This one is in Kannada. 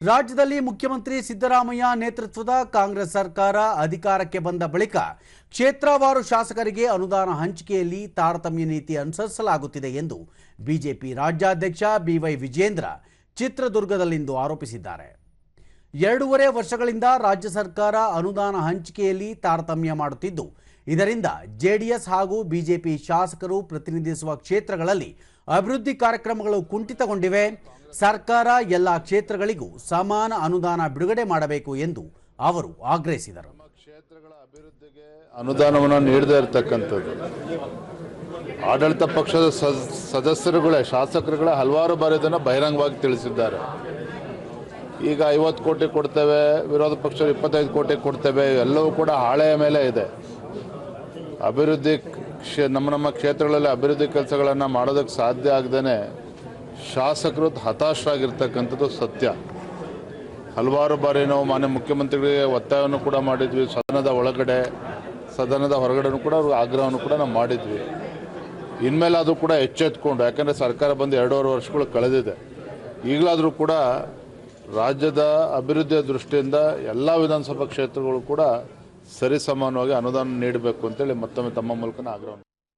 ರಾಜ್ಯದಲ್ಲಿ ಮುಖ್ಯಮಂತ್ರಿ ಸಿದ್ದರಾಮಯ್ಯ ನೇತೃತ್ವದ ಕಾಂಗ್ರೆಸ್ ಸರ್ಕಾರ ಅಧಿಕಾರಕ್ಕೆ ಬಂದ ಬಳಿಕ ಕ್ಷೇತ್ರವಾರು ಶಾಸಕರಿಗೆ ಅನುದಾನ ಹಂಚಿಕೆಯಲ್ಲಿ ತಾರತಮ್ಯ ನೀತಿ ಅನುಸರಿಸಲಾಗುತ್ತಿದೆ ಎಂದು ಬಿಜೆಪಿ ರಾಜ್ಯಾಧ್ಯಕ್ಷ ಬಿವೈ ವಿಜೇಂದ್ರ ಚಿತ್ರದುರ್ಗದಲ್ಲಿಂದು ಆರೋಪಿಸಿದ್ದಾರೆ. ಎರಡೂವರೆ ವರ್ಷಗಳಿಂದ ರಾಜ್ಯ ಸರ್ಕಾರ ಅನುದಾನ ಹಂಚಿಕೆಯಲ್ಲಿ ತಾರತಮ್ಯ ಮಾಡುತ್ತಿದ್ದು, ಇದರಿಂದ ಜೆಡಿಎಸ್ ಹಾಗೂ ಬಿಜೆಪಿ ಶಾಸಕರು ಪ್ರತಿನಿಧಿಸುವ ಕ್ಷೇತ್ರಗಳಲ್ಲಿ ಅಭಿವೃದ್ಧಿ ಕಾರ್ಯಕ್ರಮಗಳು ಕುಂಠಿತಗೊಂಡಿವೆ. ಸರ್ಕಾರ ಎಲ್ಲ ಕ್ಷೇತ್ರಗಳಿಗೂ ಸಮಾನ ಅನುದಾನ ಬಿಡುಗಡೆ ಮಾಡಬೇಕು ಎಂದು ಅವರು ಆಗ್ರಹಿಸಿದರು. ಕ್ಷೇತ್ರಗಳ ಅನುದಾನವನ್ನು ನೀಡದೇ ಇರತಕ್ಕಂಥದ್ದು. ಆಡಳಿತ ಪಕ್ಷದ ಸದ್- ಸದಸ್ಯರುಗಳೇ, ಶಾಸಕರುಗಳೇ ಹಲವಾರು ಬಾರಿ ಇದನ್ನು ಬಹಿರಂಗವಾಗಿ ತಿಳಿಸಿದ್ದಾರೆ. ಈಗ ಐವತ್ತು ಕೋಟಿ ಕೊಡ್ತೇವೆ, ವಿರೋಧ ಪಕ್ಷರು ಇಪ್ಪತ್ತೈದು ಕೋಟಿ ಕೊಡ್ತೇವೆ ಎಲ್ಲವೂ ಕೂಡ ಹಾಳೆಯ ಮೇಲೆ ಇದೆ. ಅಭಿವೃದ್ಧಿ ಕ್ಷೇ, ನಮ್ಮ ನಮ್ಮ ಕ್ಷೇತ್ರಗಳಲ್ಲಿ ಅಭಿವೃದ್ಧಿ ಕೆಲಸಗಳನ್ನು ಮಾಡೋದಕ್ಕೆ ಸಾಧ್ಯ ಆಗದೇ ಶಾಸಕರು ಹತಾಶರಾಗಿರ್ತಕ್ಕಂಥದ್ದು ಸತ್ಯ. ಹಲವಾರು ಬಾರಿ ನಾವು ಮಾನ್ಯ ಮುಖ್ಯಮಂತ್ರಿಗಳಿಗೆ ಒತ್ತಾಯವನ್ನು ಕೂಡ ಮಾಡಿದ್ವಿ, ಸದನದ ಒಳಗಡೆ, ಸದನದ ಹೊರಗಡೆನೂ ಕೂಡ ಅವ್ರಿಗೆ ಆಗ್ರಹವನ್ನು ಕೂಡ ನಾವು ಮಾಡಿದ್ವಿ. ಇನ್ಮೇಲೆ ಅದು ಕೂಡ ಎಚ್ಚೆತ್ಕೊಂಡು, ಯಾಕಂದರೆ ಸರ್ಕಾರ ಬಂದು ಎರಡೂವರೆ ವರ್ಷಗಳು ಕಳೆದಿದೆ. ಈಗಲಾದರೂ ಕೂಡ ರಾಜ್ಯದ ಅಭಿವೃದ್ಧಿಯ ದೃಷ್ಟಿಯಿಂದ ಎಲ್ಲ ವಿಧಾನಸಭಾ ಕ್ಷೇತ್ರಗಳು ಕೂಡ ಸರಿಸಮಾನವಾಗಿ ಅನುದಾನ ನೀಡಬೇಕು ಅಂತೇಳಿ ಮತ್ತೊಮ್ಮೆ ತಮ್ಮ ಮೂಲಕ ಆಗ್ರಹ